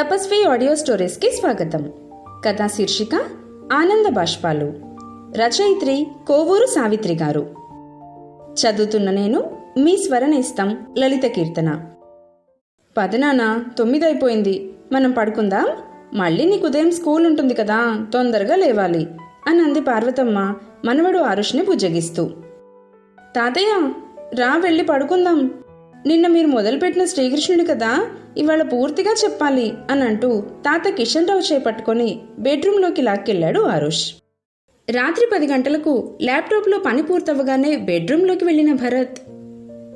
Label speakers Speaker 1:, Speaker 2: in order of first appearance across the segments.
Speaker 1: తపస్వి audio స్టోరీస్కి స్వాగతం. కథా శీర్షిక ఆనంద బాష్పాలు. రచయిత్రి కోవూరు సావిత్రి గారు. చదువుతున్న నేను మీ స్వరనేస్తం లలిత కీర్తన. పదనాన్న తొమ్మిది అయిపోయింది మనం పడుకుందాం? మళ్ళీ నీకు ఉదయం స్కూల్ ఉంటుంది కదా తొందరగా లేవాలి అని అంది పార్వతమ్మ మనవడు ఆరుష్ని బుజ్జగిస్తూ తాతయ్య రా వెళ్ళి పడుకుందాం. నిన్న మీరు మొదలుపెట్టిన శ్రీకృష్ణుడు కదా? ఇవాళ పూర్తిగా చెప్పాలి అని అంటూ తాత కిషన్ రావు చేపట్టుకొని బెడ్రూంలోకి లాక్కెళ్ళాడు ఆరుష్. రాత్రి పది గంటలకు ల్యాప్టాప్లో పని పూర్తవగానే బెడ్రూంలోకి వెళ్ళిన భరత్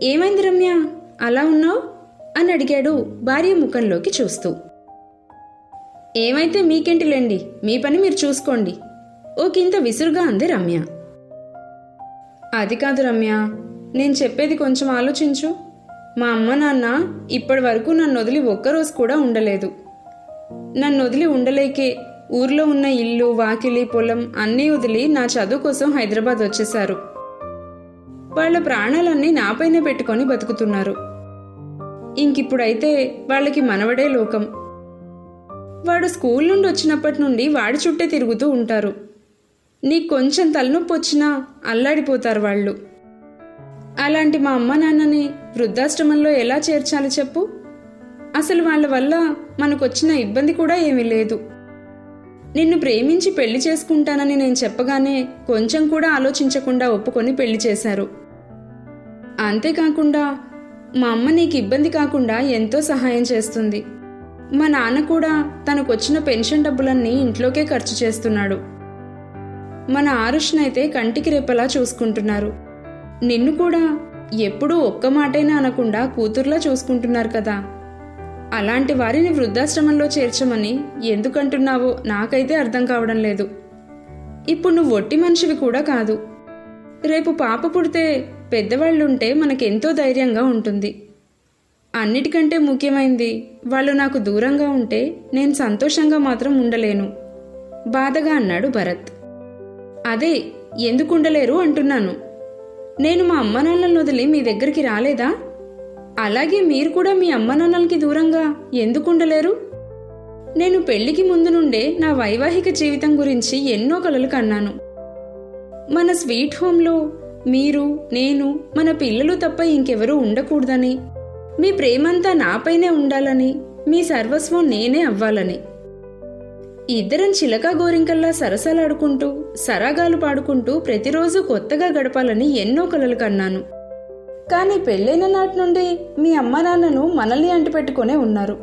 Speaker 1: ఏమైంది రమ్య? అలా ఉన్నావు? అని అడిగాడు భార్య ముఖంలోకి చూస్తూ. ఏమైతే మీకేంటిలేండి? మీ పని మీరు చూసుకోండి. ఓకింత విసురుగా అంది రమ్య. అది కాదు రమ్య నేను చెప్పేది కొంచెం ఆలోచించు. మా అమ్మ నాన్న ఇప్పటి వరకు నన్ను వదిలి ఒక్కరోజు కూడా ఉండలేదు. నన్ను వదిలి ఉండలేకే ఊర్లో ఉన్న ఇల్లు వాకిలి పొలం అన్నీ వదిలి నా చదువు కోసం హైదరాబాద్ వచ్చేశారు. వాళ్ళ ప్రాణాలన్నీ నాపైనే పెట్టుకొని బతుకుతున్నారు. ఇంకిప్పుడైతే వాళ్ళకి మనవడే లోకం. వాడు స్కూల్ నుండి వచ్చినప్పటి నుండి వాడి చుట్టే తిరుగుతూ ఉంటారు. నీకు కొంచెం తలనొప్పి వచ్చినా అల్లాడిపోతారు వాళ్ళు. అలాంటి మా అమ్మ నాన్నని వృద్ధాశ్రమంలో ఎలా చేర్చాలి చెప్పు? అసలు వాళ్ళ వల్ల మనకొచ్చిన ఇబ్బంది కూడా ఏమీ లేదు. నిన్ను ప్రేమించి పెళ్ళి చేసుకుంటానని నేను చెప్పగానే కొంచెం కూడా ఆలోచించకుండా ఒప్పుకొని పెళ్ళి చేశారు. అంతేకాకుండా మా అమ్మ నీకు ఇబ్బంది కాకుండా ఎంతో సహాయం చేస్తుంది. మా నాన్న కూడా తనకొచ్చిన పెన్షన్ డబ్బులన్నీ ఇంట్లోకే ఖర్చు చేస్తున్నాడు. మన ఆరుష్నైతే కంటికి రెప్పలా చూసుకుంటున్నారు. నిన్ను కూడా ఎప్పుడూ ఒక్క మాటైనా అనకుండా కూతుర్లా చూసుకుంటున్నారు కదా. అలాంటి వారిని వృద్ధాశ్రమంలో చేర్చమని ఎందుకంటున్నావో నాకైతే అర్థం కావడం లేదు. ఇప్పుడు నువ్వు ఒట్టి మనిషివి కూడా కాదు. రేపు పాప పుడితే పెద్దవాళ్ళుంటే మనకెంతో ధైర్యంగా ఉంటుంది. అన్నిటికంటే ముఖ్యమైంది వాళ్ళు నాకు దూరంగా ఉంటే నేను సంతోషంగా మాత్రం ఉండలేను. బాధగా అన్నాడు భరత్. అదే ఎందుకు ఉండలేరు అంటున్నాను. నేను మా అమ్మనాన్నలను వదిలి మీ దగ్గరికి రాలేదా? అలాగే మీరు కూడా మీ అమ్మానాన్నలకి దూరంగా ఎందుకు ఉండలేరు? నేను పెళ్ళికి ముందు నుండే నా వైవాహిక జీవితం గురించి ఎన్నో కలలు కన్నాను. మన స్వీట్ హోమ్లో మీరు నేను మన పిల్లలు తప్ప ఇంకెవరూ ఉండకూడదని మీ ప్రేమంతా నాపైనే ఉండాలని మీ సర్వస్వం నేనే అవ్వాలని. ఇద్దరం చిలక గోరింకల్లా సరసలాడుకుంటూ సరాగాలు పాడుకుంటూ ప్రతిరోజు కొత్తగా గడపాలని ఎన్నో కలలు కన్నాను. కానీ పెళ్ళైన నాటి నుండి మీ అమ్మ నాన్నను మనల్ని అంటిపెట్టుకునే ఉన్నారు.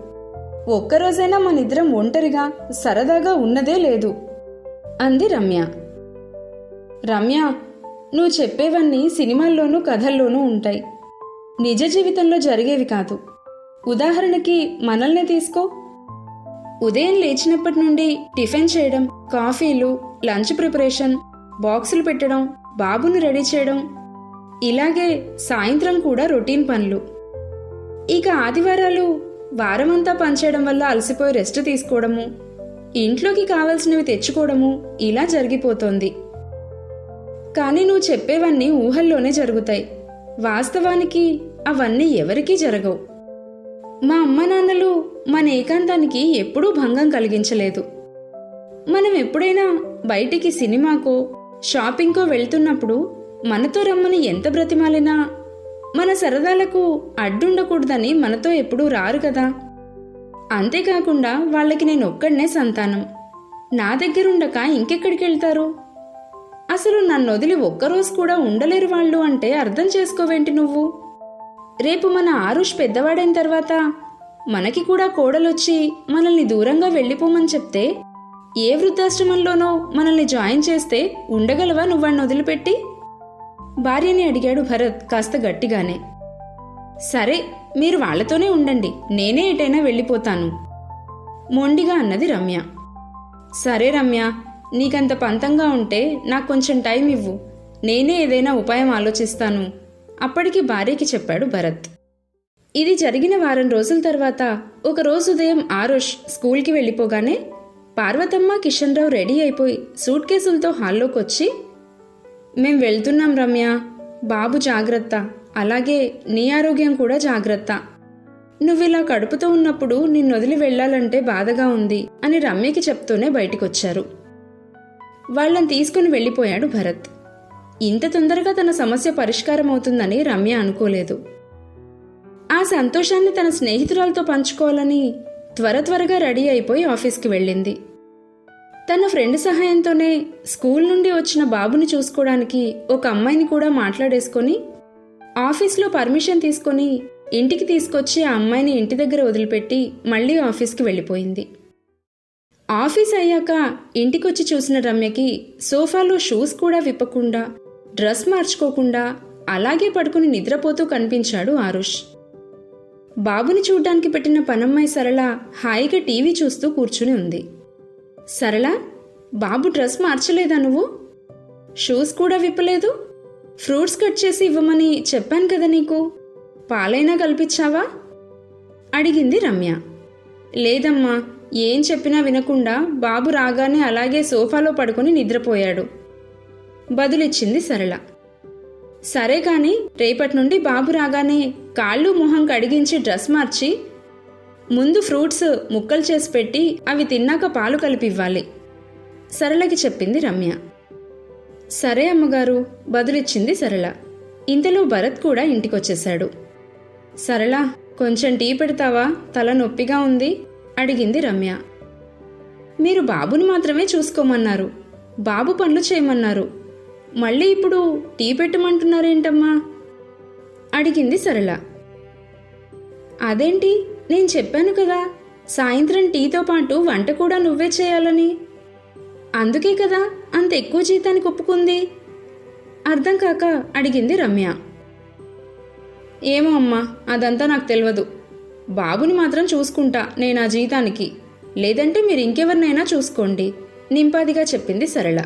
Speaker 1: ఒక్కరోజైనా మనిద్దరం ఒంటరిగా సరదాగా ఉన్నదే లేదు. అంది రమ్య. రమ్య నువ్వు చెప్పేవన్నీ సినిమాల్లోనూ కథల్లోనూ ఉంటాయి. నిజ జీవితంలో జరిగేవి కాదు. ఉదాహరణకి మనల్ని తీసుకో. ఉదయం లేచినప్పటి నుండి టిఫిన్ చేయడం కాఫీలు లంచ్ ప్రిపరేషన్ బాక్సులు పెట్టడం బాబును రెడీ చేయడం. ఇలాగే సాయంత్రం కూడా రొటీన్ పనులు. ఇక ఆదివారాలు వారమంతా పనిచేయడం వల్ల అలసిపోయి రెస్ట్ తీసుకోవడము ఇంట్లోకి కావలసినవి తెచ్చుకోవడము ఇలా జరిగిపోతోంది. కానీ నువ్వు చెప్పేవన్నీ ఊహల్లోనే జరుగుతాయి. వాస్తవానికి అవన్నీ ఎవరికీ జరగవు. మా అమ్మ నాన్నలు మన ఏకాంతానికి ఎప్పుడూ భంగం కలిగించలేదు. మనం ఎప్పుడైనా బయటికి సినిమాకో షాపింగ్కో వెళ్తున్నప్పుడు మనతో రమ్మని ఎంత బ్రతిమాలినా మన సరదాలకు అడ్డుండకూడదని మనతో ఎప్పుడూ రారు కదా. అంతేకాకుండా వాళ్ళకి నేను ఒక్కడనే సంతానం. నా దగ్గరుండక ఇంకెక్కడికి వెళ్తారు? అసలు నన్ను వదిలి ఒక్కరోజు కూడా ఉండలేరు వాళ్ళు అంటే అర్థం చేసుకోవేంటి నువ్వు? రేపు మన ఆరుష్ పెద్దవాడైన తర్వాత మనకి కూడా కోడలొచ్చి మనల్ని దూరంగా వెళ్ళిపోమని చెప్తే ఏ వృద్ధాశ్రమంలోనో మనల్ని జాయిన్ చేస్తే ఉండగలవా నువ్వాణ్ణి వదిలిపెట్టి? భార్యని అడిగాడు భరత్ కాస్త గట్టిగానే. సరే మీరు వాళ్ళతోనే ఉండండి నేనే ఎటైనా వెళ్ళిపోతాను. మొండిగా అన్నది రమ్య. సరే రమ్య నీకంత పంతంగా ఉంటే నాకు కొంచెం టైం ఇవ్వు. నేనే ఏదైనా ఉపాయం ఆలోచిస్తాను. అప్పటికి భార్యకి చెప్పాడు భరత్. ఇది జరిగిన వారం రోజుల తర్వాత ఒక రోజు ఉదయం ఆరుష్ స్కూల్కి వెళ్ళిపోగానే పార్వతమ్మ కిషన్ రావు రెడీ అయిపోయి సూట్ కేసులతో హాల్లోకి వచ్చి మేం వెళ్తున్నాం రమ్య. బాబు జాగ్రత్త. అలాగే నీ ఆరోగ్యం కూడా జాగ్రత్త. నువ్విలా కడుపుతో ఉన్నప్పుడు నిన్ను వదిలి వెళ్ళాలంటే బాధగా ఉంది అని రమ్యకి చెప్తూనే బయటికొచ్చారు. వాళ్ళని తీసుకుని వెళ్ళిపోయాడు భరత్. ఇంత తొందరగా తన సమస్య పరిష్కారం అవుతుందని రమ్య అనుకోలేదు. ఆ సంతోషాన్ని తన స్నేహితురాలతో పంచుకోవాలని త్వర త్వరగా రెడీ అయిపోయి ఆఫీస్కి వెళ్ళింది. తన ఫ్రెండ్ సహాయంతోనే స్కూల్ నుండి వచ్చిన బాబుని చూసుకోవడానికి ఒక అమ్మాయిని కూడా మాట్లాడేసుకొని ఆఫీస్లో పర్మిషన్ తీసుకొని ఇంటికి తీసుకొచ్చి ఆ అమ్మాయిని ఇంటి దగ్గర వదిలిపెట్టి మళ్ళీ ఆఫీస్కి వెళ్ళిపోయింది. ఆఫీస్ అయ్యాక ఇంటికొచ్చి చూసిన రమ్యకి సోఫాలో షూస్ కూడా విప్పకుండా డ్రెస్ మార్చుకోకుండా అలాగే పడుకుని నిద్రపోతూ కనిపించాడు ఆరుష్. బాబుని చూడ్డానికి పెట్టిన పనమ్మాయి సరళ హాయిగా టీవీ చూస్తూ కూర్చుని ఉంది. సరళ బాబు డ్రెస్ మార్చలేదా నువ్వు? షూస్ కూడా విప్పలేదు? ఫ్రూట్స్ కట్ చేసి ఇవ్వమని చెప్పాను కదా నీకు. పాలైనా కల్పించావా? అడిగింది రమ్య. లేదమ్మా ఏం చెప్పినా వినకుండా బాబు రాగానే అలాగే సోఫాలో పడుకుని నిద్రపోయాడు. బదులిచ్చింది సరళ. సరే కాని రేపటి నుండి బాబు రాగానే కాళ్ళు మొహం కడిగించి డ్రెస్ మార్చి ముందు ఫ్రూట్స్ ముక్కలు చేసి పెట్టి అవి తిన్నాక పాలు కలిపివ్వాలి. సరళకి చెప్పింది రమ్య. సరే అమ్మగారు బదులిచ్చింది సరళ. ఇంతలో భరత్ కూడా ఇంటికొచ్చేశాడు. సరళ కొంచెం టీ పెడతావా? తల నొప్పిగా ఉంది? అడిగింది రమ్య. మీరు బాబుని మాత్రమే చూసుకోమన్నారు. బాబు పనులు చేయమన్నారు. మళ్ళీ ఇప్పుడు టీ పెట్టమంటున్నారేంటమ్మా? అడిగింది సరళ. అదేంటి? నేను చెప్పాను కదా సాయంత్రం టీతో పాటు వంట కూడా నువ్వే చేయాలని. అందుకే కదా అంత ఎక్కువ జీతానికి ఒప్పుకుంది? అర్థం కాక అడిగింది రమ్య. ఏమో అమ్మా అదంతా నాకు తెలియదు బాబుని మాత్రం చూసుకుంటా నేను ఆ జీతానికి. లేదంటే మీరు ఇంకెవరినైనా చూసుకోండి నింపాదిగా చెప్పింది సరళ.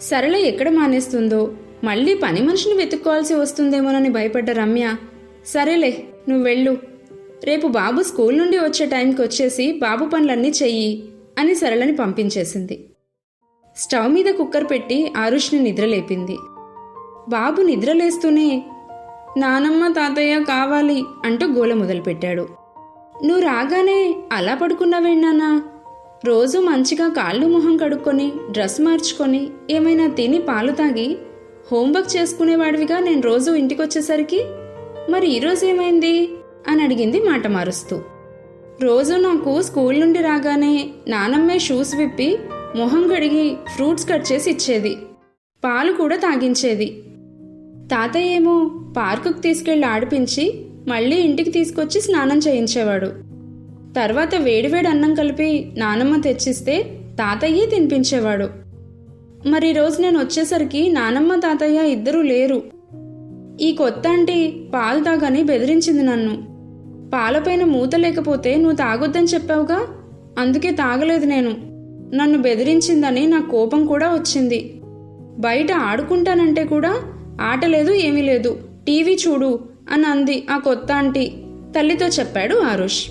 Speaker 1: సరళ ఎక్కడ మానేస్తుందో? మళ్ళీ పని మనిషిని వెతుక్కోవాల్సి వస్తుందేమోనని భయపడ్డ రమ్య సరేలే నువ్వు వెళ్ళు. రేపు బాబు స్కూల్ నుండి వచ్చే టైంకి వచ్చేసి బాబు పనులన్నీ చెయ్యి అని సరళని పంపించేసింది. స్టవ్ మీద కుక్కర్ పెట్టి ఆరుష్ని నిద్రలేపింది. బాబు నిద్రలేస్తూనే నానమ్మ తాతయ్య కావాలి అంటూ గోల మొదలుపెట్టాడు. నువ్వు రాగానే అలా పడుకున్నావేనానా రోజు మంచిగా కాళ్ళు మొహం కడుక్కొని డ్రెస్ మార్చుకొని ఏమైనా తిని పాలు తాగి హోంవర్క్ చేసుకునేవాడివిగా నేను రోజు ఇంటికొచ్చేసరికి? మరి ఈరోజు ఏమైంది? అని అడిగింది మాట మారుస్తూ. రోజు నాకు స్కూల్ నుండి రాగానే నానమ్మే షూస్ విప్పి మొహం కడిగి ఫ్రూట్స్ కట్ చేసి ఇచ్చేది. పాలు కూడా తాగించేది. తాతయ్య ఏమో పార్కుకు తీసుకెళ్ళి ఆడిపించి మళ్ళీ ఇంటికి తీసుకొచ్చి స్నానం చేయించేవాడు. తర్వాత వేడివేడి అన్నం కలిపి నానమ్మ తెచ్చిస్తే తాతయ్యే తినిపించేవాడు. మరి రోజు నేను వచ్చేసరికి నానమ్మ తాతయ్య ఇద్దరూ లేరు. ఈ కొత్త ఆంటీ పాలు తాగని బెదిరించింది నన్ను. పాలపైన మూత లేకపోతే నువ్వు తాగొద్దని చెప్పావుగా? అందుకే తాగలేదు నేను. నన్ను బెదిరించిందని నా కోపం కూడా వచ్చింది. బయట ఆడుకుంటానంటే కూడా ఆట లేదు ఏమీ లేదు. టీవీ చూడు అని అంది ఆ కొత్త ఆంటీ. తల్లితో చెప్పాడు ఆరుష్.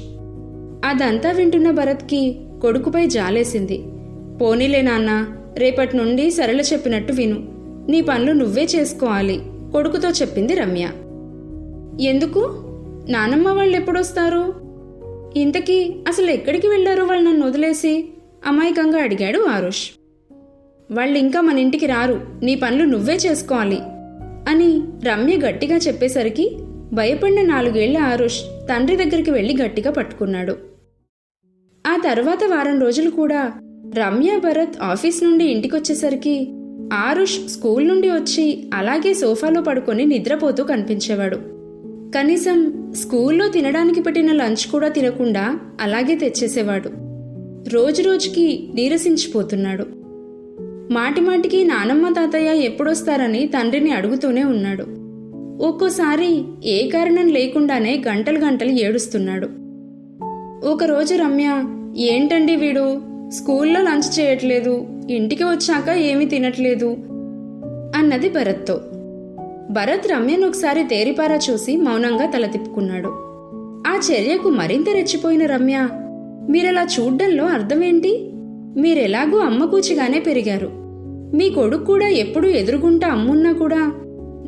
Speaker 1: అదంతా వింటున్న భరత్కి కొడుకుపై జాలేసింది. పోనీలే నాన్న రేపటి నుండి సరళ చెప్పినట్టు విను. నీ పనులు నువ్వే చేసుకోవాలి. కొడుకుతో చెప్పింది రమ్య. ఎందుకు? నానమ్మ వాళ్ళు ఎప్పుడొస్తారు ఇంతకీ అసలు ఎక్కడికి వెళ్ళారు వాళ్ళు నన్ను వదిలేసి? అమాయకంగా అడిగాడు ఆరుష్. వాళ్ళు ఇంకా మన ఇంటికి రారు. నీ పనులు నువ్వే చేసుకోవాలి అని రమ్య గట్టిగా చెప్పేసరికి భయపడిన నాలుగేళ్ళ ఆరుష్ తండ్రి దగ్గరికి వెళ్ళి గట్టిగా పట్టుకున్నాడు. ఆ తర్వాత వారం రోజులు కూడా రమ్య భరత్ ఆఫీస్ నుండి ఇంటికొచ్చేసరికి ఆరుష్ స్కూల్ నుండి వచ్చి అలాగే సోఫాలో పడుకొని నిద్రపోతూ కనిపించేవాడు. కనీసం స్కూల్లో తినడానికి పెట్టిన లంచ్ కూడా తినకుండా అలాగే తెచ్చేసేవాడు. రోజురోజుకి నీరసించిపోతున్నాడు. మాటిమాటికి నానమ్మ తాతయ్య ఎప్పుడొస్తారని తండ్రిని అడుగుతూనే ఉన్నాడు. ఒక్కోసారి ఏ కారణం లేకుండానే గంటలు గంటలు ఏడుస్తున్నాడు. ఒకరోజు రమ్య ఏంటండి వీడు? స్కూల్లో లంచ్ చేయట్లేదు. ఇంటికి వచ్చాక ఏమీ తినట్లేదు అన్నది భరత్తో. భరత్ రమ్యను ఒకసారి తేరిపారా చూసి మౌనంగా తల తిప్పుకున్నాడు. ఆ చర్యకు మరింత రెచ్చిపోయిన రమ్య మీరలా చూడ్డంలో అర్థమేంటి? మీరెలాగూ అమ్మకూచిగానే పెరిగారు. మీ కొడుకు కూడా ఎప్పుడూ ఎదురుగుంటా అమ్మున్నా కూడా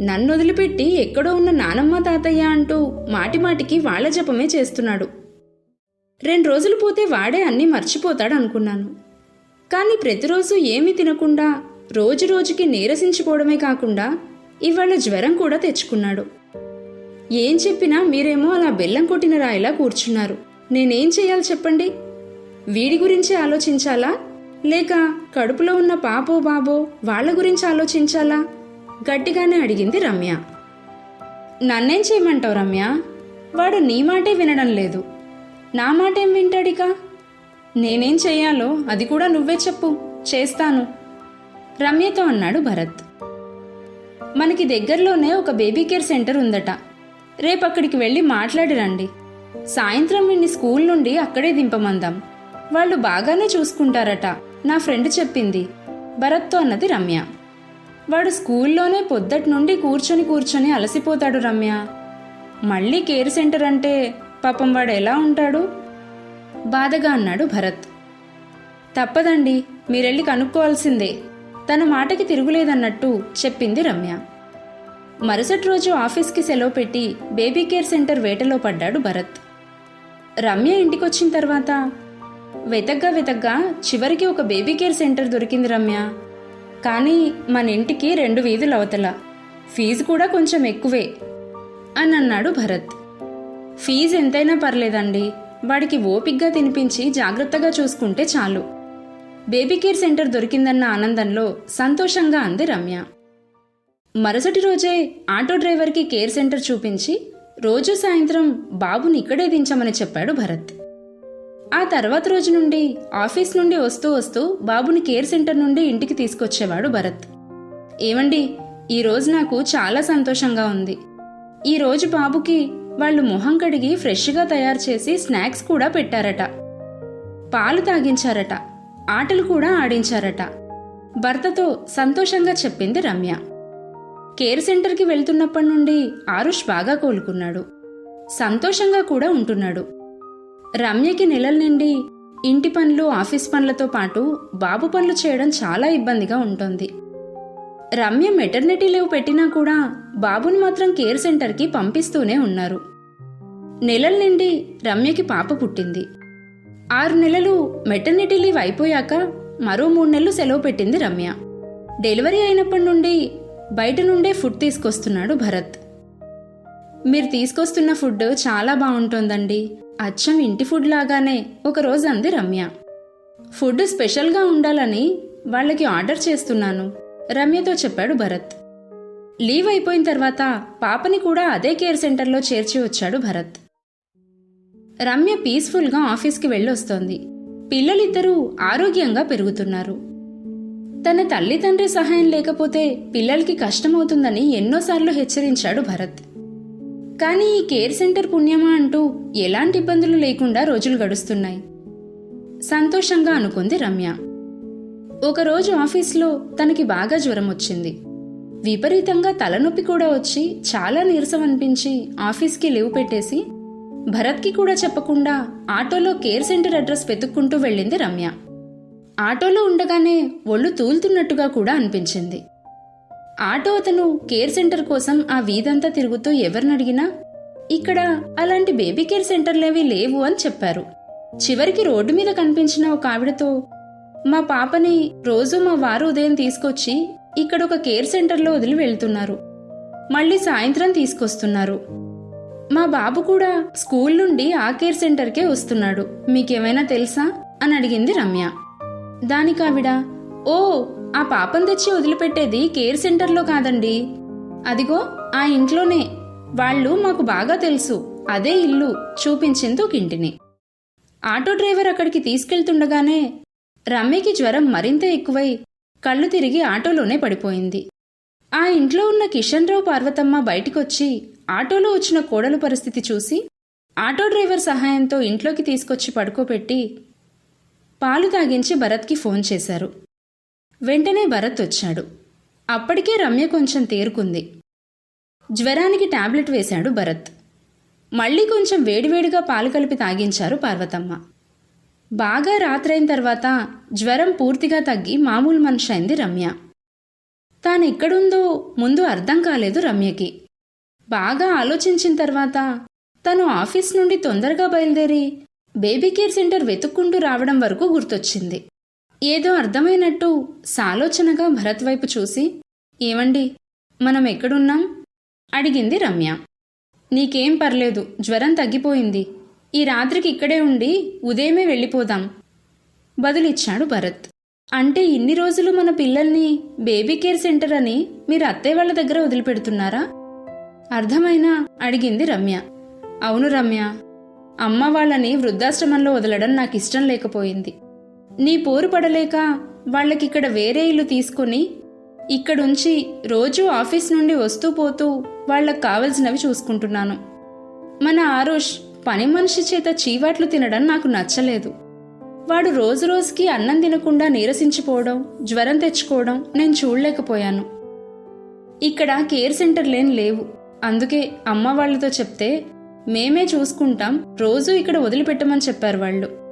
Speaker 1: నన్ను వదిలిపెట్టి ఎక్కడో ఉన్న నానమ్మ తాతయ్య అంటూ మాటిమాటికి వాళ్ళ జపమే చేస్తున్నాడు. రెండు రోజులు పోతే వాడే అన్నీ మర్చిపోతాడు అనుకున్నాను కానీ ప్రతిరోజు ఏమీ తినకుండా రోజు రోజుకి నీరసించిపోవడమే కాకుండా ఇవాళ జ్వరం కూడా తెచ్చుకున్నాడు. ఏం చెప్పినా మీరేమో అలా బెల్లం కొట్టిన రాయిలా కూర్చున్నారు. నేనేం చేయాలి చెప్పండి? వీడి గురించి ఆలోచించాలా? లేక కడుపులో ఉన్న పాపో బాబో వాళ్ళ గురించి ఆలోచించాలా? గట్టిగానే అడిగింది రమ్య. నన్నేం చేయమంటావు రమ్య? వాడు నీ మాటే వినడం లేదు. నా మాట ఏం వింటాడిక? నేనేం చేయాలో అది కూడా నువ్వే చెప్పు. చేస్తాను. రమ్యతో అన్నాడు భరత్. మనకి దగ్గరలోనే ఒక బేబీ కేర్ సెంటర్ ఉందట. రేపు అక్కడికి వెళ్ళి మాట్లాడి రండి. సాయంత్రం వీడిని స్కూల్ నుండి అక్కడే దింపమందాం. వాళ్ళు బాగానే చూసుకుంటారట నా ఫ్రెండ్ చెప్పింది. భరత్తో అన్నది రమ్య. వాడు స్కూల్లోనే పొద్దటి నుండి కూర్చొని కూర్చొని అలసిపోతాడు రమ్య. మళ్ళీ కేర్ సెంటర్ అంటే పాపం వాడు ఎలా ఉంటాడు? బాధగా అన్నాడు భరత్. తప్పదండి మీరెళ్ళి కనుక్కోవాల్సిందే. తన మాటకి తిరుగులేదన్నట్టు చెప్పింది రమ్య. మరుసటి రోజు ఆఫీస్కి సెలవు పెట్టి బేబీ కేర్ సెంటర్ వేటలో పడ్డాడు భరత్. రమ్య ఇంటికొచ్చిన తర్వాత వెతగ్గా వెతగ్గా చివరికి ఒక బేబీ కేర్ సెంటర్ దొరికింది రమ్య. కానీ మన ఇంటికి రెండు వీధులు అవతల. ఫీజు కూడా కొంచెం ఎక్కువే అని అన్నాడు భరత్. ఫీజు ఎంతైనా పర్లేదండి. వాడికి ఓపిగ్గా తినిపించి జాగ్రత్తగా చూసుకుంటే చాలు. బేబీ కేర్ సెంటర్ దొరికిందన్న ఆనందంలో సంతోషంగా అంది రమ్య. మరుసటి రోజే ఆటో డ్రైవర్కి కేర్ సెంటర్ చూపించి రోజు సాయంత్రం బాబుని ఇక్కడే దించమని చెప్పాడు భరత్. ఆ తర్వాత రోజు నుండి ఆఫీస్ నుండి వస్తూ వస్తూ బాబుని కేర్ సెంటర్ నుండి ఇంటికి తీసుకొచ్చేవాడు భరత్. ఏమండి ఈ రోజు నాకు చాలా సంతోషంగా ఉంది. ఈ రోజు బాబుకి వాళ్ళు మొహం కడిగి ఫ్రెష్గా తయారు చేసి స్నాక్స్ కూడా పెట్టారట. పాలు తాగించారట. ఆటలు కూడా ఆడించారట. భర్తతో సంతోషంగా చెప్పింది రమ్య. కేర్ సెంటర్కి వెళ్తున్నప్పటి నుండి ఆరుష్ బాగా కోలుకున్నాడు. సంతోషంగా కూడా ఉంటున్నాడు. రమ్యకి నెలల నుండి ఇంటి పనులు ఆఫీస్ పనులతో పాటు బాబు పనులు చేయడం చాలా ఇబ్బందిగా ఉంటుంది. రమ్య మెటర్నిటీ లీవ్ పెట్టినా కూడా బాబుని మాత్రం కేర్ సెంటర్కి పంపిస్తూనే ఉన్నారు. నెలల నుండి రమ్యకి పాప పుట్టింది. ఆరు నెలలు మెటర్నిటీ లీవ్ అయిపోయాక మరో మూడు నెలలు సెలవు పెట్టింది రమ్య. డెలివరీ అయినప్పటి నుండి బయట నుండే ఫుడ్ తీసుకొస్తున్నాడు భరత్. మీరు తీసుకొస్తున్న ఫుడ్ చాలా బాగుంటుందండి. అచ్చం ఇంటి ఫుడ్ లాగానే ఒకరోజు అంది రమ్య. ఫుడ్ స్పెషల్గా ఉండాలని వాళ్ళకి ఆర్డర్ చేస్తున్నాను రమ్యతో చెప్పాడు భరత్. లీవ్ అయిపోయిన తర్వాత పాపని కూడా అదే కేర్ సెంటర్లో చేర్చి వచ్చాడు భరత్. రమ్య పీస్ఫుల్గా ఆఫీస్కి వెళ్ళొస్తోంది. పిల్లలిద్దరూ ఆరోగ్యంగా పెరుగుతున్నారు. తన తల్లిదండ్రి సహాయం లేకపోతే పిల్లలకి కష్టమవుతుందని ఎన్నోసార్లు హెచ్చరించాడు భరత్. కానీ ఈ కేర్ సెంటర్ పుణ్యమా అంటూ ఎలాంటి ఇబ్బందులు లేకుండా రోజులు గడుస్తున్నాయి. సంతోషంగా అనుకుంది రమ్య. ఒకరోజు ఆఫీస్లో తనకి బాగా జ్వరం వచ్చింది. విపరీతంగా తలనొప్పి కూడా వచ్చి చాలా నీరసం అనిపించి ఆఫీస్కి లీవ్ పెట్టేసి భరత్కి కూడా చెప్పకుండా ఆటోలో కేర్ సెంటర్ అడ్రస్ వెతుక్కుంటూ వెళ్ళింది రమ్య. ఆటోలో ఉండగానే ఒళ్ళు తూలుతున్నట్టుగా కూడా అనిపించింది. ఆటో అతను కేర్ సెంటర్ కోసం ఆ వీధంతా తిరుగుతూ ఎవరినడిగినా ఇక్కడ అలాంటి బేబీ కేర్ సెంటర్లేవి లేవు అని చెప్పారు. చివరికి రోడ్డు మీద కనిపించిన ఒక ఆవిడతో మా పాపని రోజు మా వారు ఉదయం తీసుకొచ్చి ఇక్కడ ఒక కేర్ సెంటర్లో వదిలి వెళ్తున్నారు. మళ్ళీ సాయంత్రం తీసుకొస్తున్నారు. మా బాబు కూడా స్కూల్ నుండి ఆ కేర్ సెంటర్కే వస్తున్నాడు. మీకేమైనా తెలుసా? అని అడిగింది రమ్య. దానికి ఆవిడ ఓ ఆ పాపం తెచ్చి వదిలిపెట్టేది కేర్ సెంటర్లో కాదండి. అదిగో ఆ ఇంట్లోనే. వాళ్ళు మాకు బాగా తెలుసు. అదే ఇల్లు. చూపించింది ఒక ఇంటిని. ఆటో డ్రైవర్ అక్కడికి తీసుకెళ్తుండగానే రమ్యకి జ్వరం మరింత ఎక్కువై కళ్ళు తిరిగి ఆటోలోనే పడిపోయింది. ఆ ఇంట్లో ఉన్న కిషన్ రావు పార్వతమ్మ బయటికొచ్చి ఆటోలో వచ్చిన కోడలు పరిస్థితి చూసి ఆటో డ్రైవర్ సహాయంతో ఇంట్లోకి తీసుకొచ్చి పడుకోబెట్టి పాలు తాగించి భరత్కి ఫోన్ చేశారు. వెంటనే భరత్ వచ్చాడు. అప్పటికే రమ్య కొంచెం తేరుకుంది. జ్వరానికి టాబ్లెట్ వేశాడు భరత్. మళ్ళీ కొంచెం వేడివేడిగా పాలు కలిపి తాగించారు పార్వతమ్మ. బాగా రాత్రైన తర్వాత జ్వరం పూర్తిగా తగ్గి మామూలు మనిషి అయింది రమ్య. తాను ఎక్కడుందో ముందు అర్థం కాలేదు రమ్యకి. బాగా ఆలోచించిన తర్వాత తను ఆఫీస్ నుండి తొందరగా బయలుదేరి బేబీ కేర్ సెంటర్ వెతుక్కుంటూ రావడం వరకు గుర్తొచ్చింది. ఏదో అర్థమైనట్టు సాలోచనగా భరత్ వైపు చూసి ఏమండి మనం ఎక్కడున్నాం? అడిగింది రమ్య. నీకేం పర్లేదు జ్వరం తగ్గిపోయింది. ఈ రాత్రికి ఇక్కడే ఉండి ఉదయమే వెళ్ళిపోదాం. బదులిచ్చాడు భరత్. అంటే ఇన్ని రోజులు మన పిల్లల్ని బేబీ కేర్ సెంటర్ అని మీరు అత్తయ్య వాళ్ళ దగ్గర వదిలిపెడుతున్నారా? అర్థమైనా? అడిగింది రమ్య. అవును రమ్య. అమ్మ వాళ్ళని వృద్ధాశ్రమంలో వదలడం నాకు ఇష్టం లేకపోయింది. నీ పోరు పడలేక వాళ్ళకిక్కడ వేరే ఇల్లు తీసుకుని ఇక్కడుంచి రోజూ ఆఫీస్ నుండి వస్తూ పోతూ వాళ్ళకు కావలసినవి చూసుకుంటున్నాను. మన ఆరుష్ పని మనిషి చేత చీవాట్లు తినడం నాకు నచ్చలేదు. వాడు రోజు రోజుకి అన్నం తినకుండా నీరసించిపోవడం జ్వరం తెచ్చుకోవడం నేను చూడలేకపోయాను. ఇక్కడ కేర్ సెంటర్లేం లేవు. అందుకే అమ్మ వాళ్ళతో చెప్తే మేమే చూసుకుంటాం రోజూ ఇక్కడ వదిలిపెట్టమని చెప్పారు వాళ్ళు.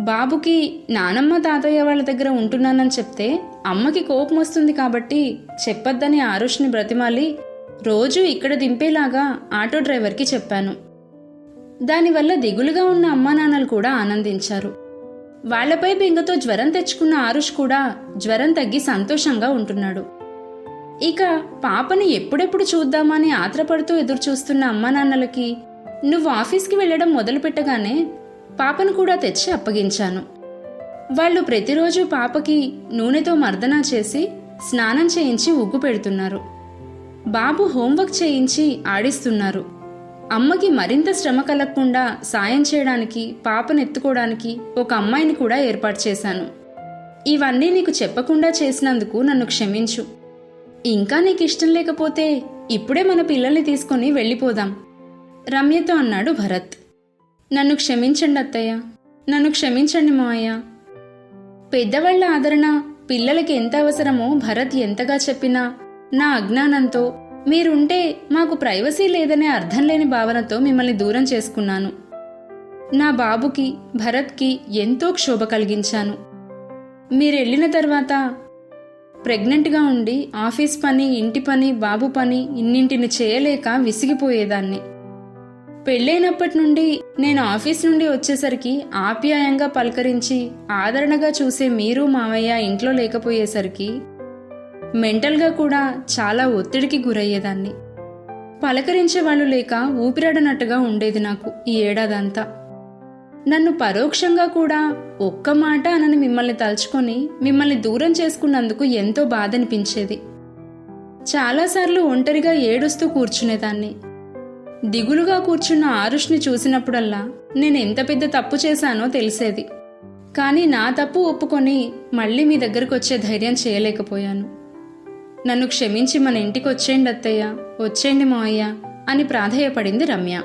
Speaker 1: బాబుకి నానమ్మ తాతయ్య వాళ్ళ దగ్గర ఉంటున్నానని చెప్తే అమ్మకి కోపం వస్తుంది కాబట్టి చెప్పొద్దని ఆరుష్ని బ్రతిమాలి రోజూ ఇక్కడ దింపేలాగా ఆటో డ్రైవర్కి చెప్పాను. దానివల్ల దిగులుగా ఉన్న అమ్మా నాన్నలు కూడా ఆనందించారు. వాళ్ళపై బెంగతో జ్వరం తెచ్చుకున్న ఆరుష్ కూడా జ్వరం తగ్గి సంతోషంగా ఉంటున్నాడు. ఇక పాపని ఎప్పుడెప్పుడు చూద్దామని ఆత్రపడుతూ ఎదురుచూస్తున్న అమ్మానాన్నలకి నువ్వు ఆఫీస్కి వెళ్ళడం మొదలుపెట్టగానే పాపను కూడా తెచ్చి అప్పగించాను. వాళ్ళు ప్రతిరోజు పాపకి నూనెతో మర్దనా చేసి స్నానం చేయించి ఉగ్గు పెడుతున్నారు. బాబు హోంవర్క్ చేయించి ఆడిస్తున్నారు. అమ్మకి మరింత శ్రమ కలగకుండా సాయం చేయడానికి పాపను ఎత్తుకోవడానికి ఒక అమ్మాయిని కూడా ఏర్పాటు చేశాను. ఇవన్నీ నీకు చెప్పకుండా చేసినందుకు నన్ను క్షమించు. ఇంకా నీకు ఇష్టం లేకపోతే ఇప్పుడే మన పిల్లల్ని తీసుకొని వెళ్ళిపోదాం. రమ్యతో అన్నాడు భరత్. నన్ను క్షమించండి అత్తయ్య. నన్ను క్షమించండి మావయ్య. పెద్దవాళ్ళ ఆదరణ పిల్లలకి ఎంత అవసరమో భరత్ ఎంతగా చెప్పినా నా అజ్ఞానంతో మీరుంటే మాకు ప్రైవసీ లేదనే అర్థం లేని భావనతో మిమ్మల్ని దూరం చేసుకున్నాను. నా బాబుకి భరత్కి ఎంతో క్షోభ కలిగించాను. మీరెళ్ళిన తర్వాత ప్రెగ్నెంట్గా ఉండి ఆఫీస్ పని ఇంటి పని బాబు పని ఇన్నింటిని చేయలేక విసిగిపోయేదాన్ని. పెళ్ళైనప్పటి నుండి నేను ఆఫీస్ నుండి వచ్చేసరికి ఆప్యాయంగా పలకరించి ఆదరణగా చూసే మీరు మావయ్య ఇంట్లో లేకపోయేసరికి మెంటల్గా కూడా చాలా ఒత్తిడికి గురయ్యేదాన్ని. పలకరించే వాళ్ళు లేక ఊపిరాడనట్టుగా ఉండేది నాకు ఈ ఏడాదంతా. నన్ను పరోక్షంగా కూడా ఒక్క మాట అనని మిమ్మల్ని తలుచుకొని మిమ్మల్ని దూరం చేసుకున్నందుకు ఎంతో బాధ అనిపించేది చాలాసార్లు ఒంటరిగా ఏడుస్తూ కూర్చునేదాన్ని. దిగులుగా కూర్చున్న ఆరుష్ని చూసినప్పుడల్లా నేను ఎంత పెద్ద తప్పు చేశానో తెలిసేది. కానీ నా తప్పు ఒప్పుకొని మళ్ళీ మీ దగ్గరకు వచ్చే ధైర్యం చేయలేకపోయాను. నన్ను క్షమించి మన ఇంటికి వచ్చేయండి అత్తయ్య వచ్చేయండి మావయ్య అని ప్రాధేయపడింది రమ్య.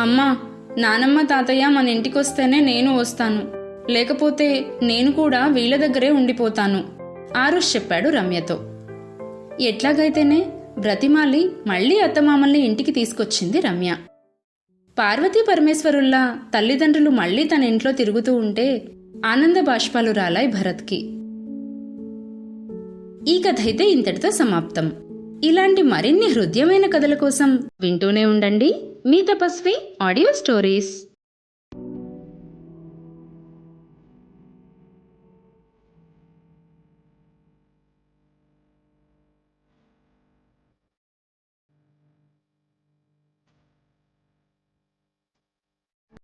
Speaker 1: అమ్మా నానమ్మ తాతయ్య మన ఇంటికి వస్తేనే నేను వస్తాను. లేకపోతే నేను కూడా వీళ్ళ దగ్గరే ఉండిపోతాను. ఆరుష్ చెప్పాడు రమ్యతో. ఎట్లాగైతేనే బ్రతిమాలి మళ్ళీ అత్తమామల్ని ఇంటికి తీసుకొచ్చింది రమ్య. పార్వతీ పరమేశ్వరుల్లా తల్లిదండ్రులు మళ్ళీ తన ఇంట్లో తిరుగుతూ ఉంటే ఆనంద బాష్పాలు రాలాయి భరత్కి. ఈ కథ అయితే ఇంతటితో సమాప్తం. ఇలాంటి మరిన్ని హృదయమైన కథల కోసం వింటూనే ఉండండి. మీ తపస్వి ఆడియో స్టోరీస్.